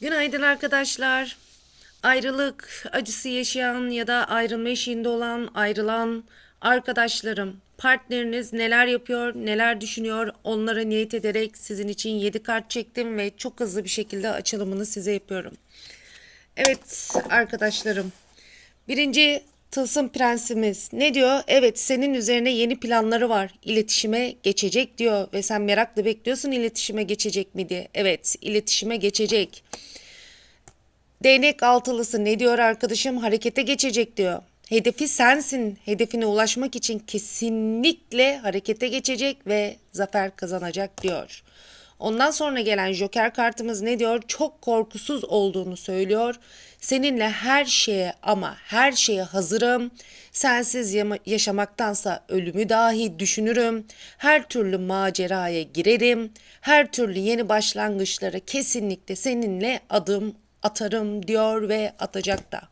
Günaydın arkadaşlar. Ayrılık acısı yaşayan ya da ayrılma eşiğinde olan, ayrılan arkadaşlarım, partneriniz neler yapıyor, neler düşünüyor onlara niyet ederek sizin için 7 kart çektim ve çok hızlı bir şekilde açılımını size yapıyorum. Evet arkadaşlarım. Birinci tılsım prensimiz ne diyor? Evet senin üzerine yeni planları var. İletişime geçecek diyor ve sen merakla bekliyorsun iletişime geçecek mi diye. Evet iletişime geçecek. Değnek altılısı ne diyor arkadaşım? Harekete geçecek diyor. Hedefi sensin. Hedefine ulaşmak için kesinlikle harekete geçecek ve zafer kazanacak diyor. Ondan sonra gelen Joker kartımız ne diyor? Çok korkusuz olduğunu söylüyor. Seninle her şeye ama her şeye hazırım. Sensiz yaşamaktansa ölümü dahi düşünürüm. Her türlü maceraya girerim. Her türlü yeni başlangıçlara kesinlikle seninle adım atarım diyor ve atacak da.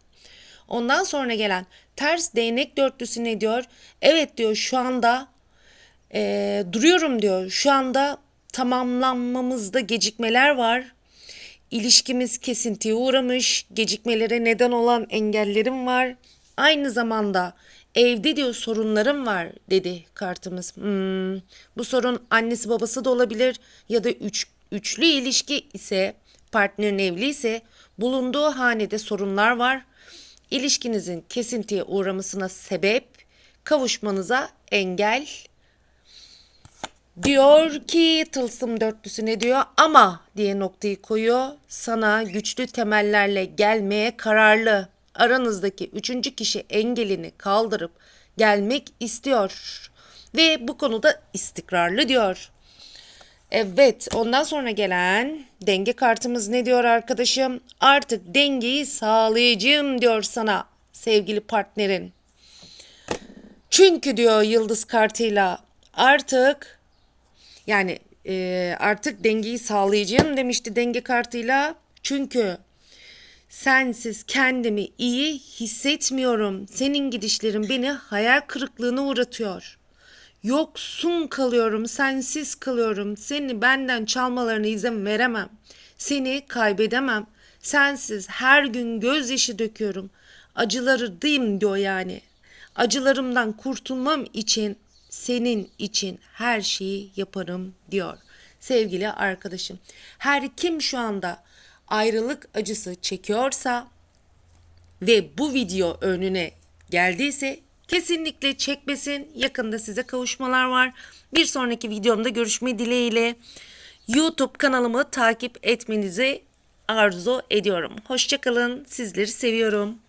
Ondan sonra gelen ters değnek dörtlüsü ne diyor? Evet diyor şu anda eee, duruyorum diyor. Şu anda tamamlanmamızda gecikmeler var. İlişkimiz kesintiye uğramış. Gecikmelere neden olan engellerim var. Aynı zamanda evde diyor sorunlarım var dedi kartımız. Hmm, bu sorun annesi babası da olabilir ya da üç, üçlü ilişki ise partnerin evli ise bulunduğu hanede sorunlar var. İlişkinizin kesintiye uğramasına sebep, kavuşmanıza engel Diyor ki tılsım dörtlüsü ne diyor ama diye noktayı koyuyor. Sana güçlü temellerle gelmeye kararlı. Aranızdaki üçüncü kişi engelini kaldırıp gelmek istiyor. Ve bu konuda istikrarlı diyor. Evet ondan sonra gelen denge kartımız ne diyor arkadaşım? Artık dengeyi sağlayacağım diyor sana sevgili partnerin. Çünkü diyor yıldız kartıyla artık yani e, artık dengeyi sağlayacağım demişti denge kartıyla. Çünkü sensiz kendimi iyi hissetmiyorum. Senin gidişlerin beni hayal kırıklığına uğratıyor. Yoksun kalıyorum, sensiz kalıyorum. Seni benden çalmalarına izin veremem. Seni kaybedemem. Sensiz her gün gözyaşı döküyorum. Acılarım diyor yani. Acılarımdan kurtulmam için senin için her şeyi yaparım diyor. Sevgili arkadaşım, her kim şu anda ayrılık acısı çekiyorsa ve bu video önüne geldiyse kesinlikle çekmesin. Yakında size kavuşmalar var. Bir sonraki videomda görüşme dileğiyle YouTube kanalımı takip etmenizi arzu ediyorum. Hoşçakalın. Sizleri seviyorum.